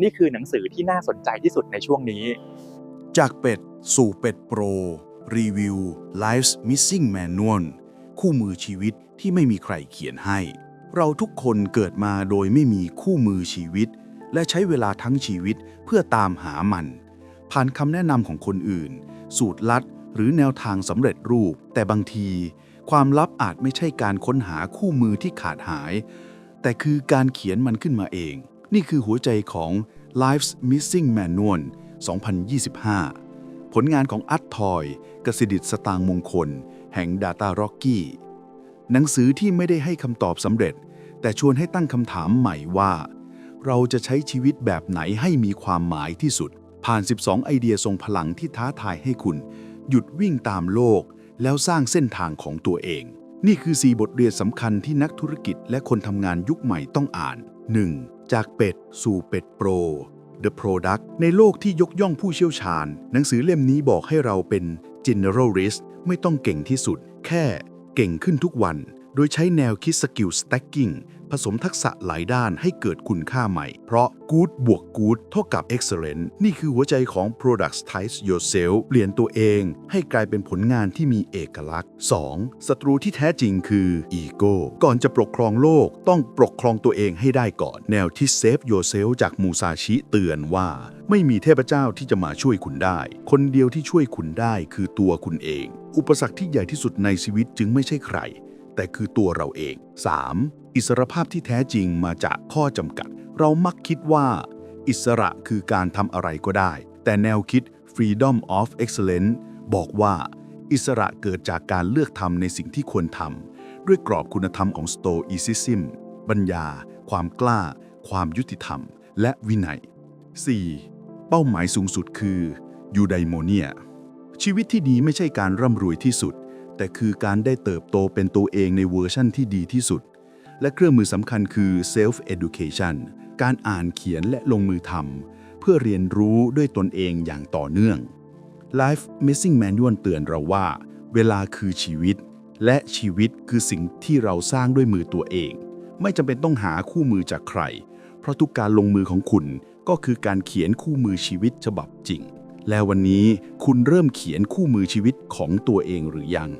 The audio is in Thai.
นี่คือหนังสือที่น่าสนใจที่สุดในช่วงนี้ จากเป็ดสู่เป็ดโปร รีวิว Life's Missing Manual คู่มือชีวิตที่ไม่มีใครเขียนให้ เราทุกคนเกิดมาโดยไม่มีคู่มือชีวิต และใช้เวลาทั้งชีวิตเพื่อตามหามัน ผ่านคำแนะนำของคนอื่น สูตรลัด หรือแนวทางสำเร็จรูป แต่บางที ความลับอาจไม่ใช่การค้นหาคู่มือที่ขาดหาย แต่คือการเขียนมันขึ้นมาเอง นี่คือหัวใจของ Life's Missing Manual 2025 ผลงานของอัตทอย กสิดิตสตางมงคล แห่ง Data Rocky หนังสือที่ไม่ได้ให้คำตอบสำเร็จ แต่ชวนให้ตั้งคำถามใหม่ว่า เราจะใช้ชีวิตแบบไหนให้มีความหมายที่สุด ผ่าน 12 ไอเดียทรงพลังที่ท้าทายให้คุณ หยุดวิ่งตามโลก แล้วสร้างเส้นทางของตัวเอง นี่คือ 4 บทเรียนสำคัญที่นักธุรกิจและคนทำงานยุคใหม่ต้องอ่าน 1. จากเป็ด สู่เป็ดโปร The Product ในโลกที่ยกย่องผู้เชี่ยวชาญ หนังสือเล่มนี้บอกให้เราเป็น Generalist ไม่ต้องเก่งที่สุด แค่เก่งขึ้นทุกวัน โดยใช้แนวคิด Skill Stacking ผสมทักษะหลายด้านให้เกิดคุณค่าใหม่ เพราะ Good บวก Good เท่ากับ Excellent นี่คือหัวใจของ Productize Yourself เปลี่ยนตัวเองให้กลายเป็นผลงานที่มีเอกลักษณ์ 2. ศัตรูที่แท้จริงคือ Ego ก่อนจะปกครองโลกต้องปกครองตัวเองให้ได้ก่อน แนวที่ Save Yourself จากมูซาชิเตือนว่าไม่มีเทพเจ้าที่จะมาช่วยคุณได้ คนเดียวที่ช่วยคุณได้คือตัวคุณเอง อุปสรรคที่ใหญ่ที่สุดในชีวิตจึงไม่ใช่ใคร แต่คือตัวเราเอง 3. อิสรภาพที่แท้จริงมาจากข้อจำกัด เรามักคิดว่า อิสระคือการทำอะไรก็ได้ แต่แนวคิด Freedom of Excellence บอกว่า อิสระเกิดจากการเลือกทำในสิ่งที่ควรทำด้วยกรอบคุณธรรมของ Stoicism ปัญญา ความกล้า ความยุติธรรม และวินัย 4. เป้าหมายสูงสุดคือยูไดโมเนียชีวิตที่ดีไม่ใช่การร่ำรวยที่สุด แต่คือการได้เติบโตเป็นตัวเองในเวอร์ชั่นที่ดีที่สุด และเครื่องมือสำคัญคือ self education การอ่านเขียนและลงมือทำเพื่อเรียนรู้ด้วยตนเองอย่างต่อเนื่อง Life Missing Manual เตือนเราว่า เวลาคือชีวิต และชีวิตคือสิ่งที่เราสร้างด้วยมือตัวเอง ไม่จำเป็นต้องหาคู่มือจากใคร เพราะทุกการลงมือของคุณก็คือการเขียนคู่มือชีวิตฉบับจริง และวันนี้คุณเริ่มเขียนคู่มือชีวิตของตัวเองหรือยัง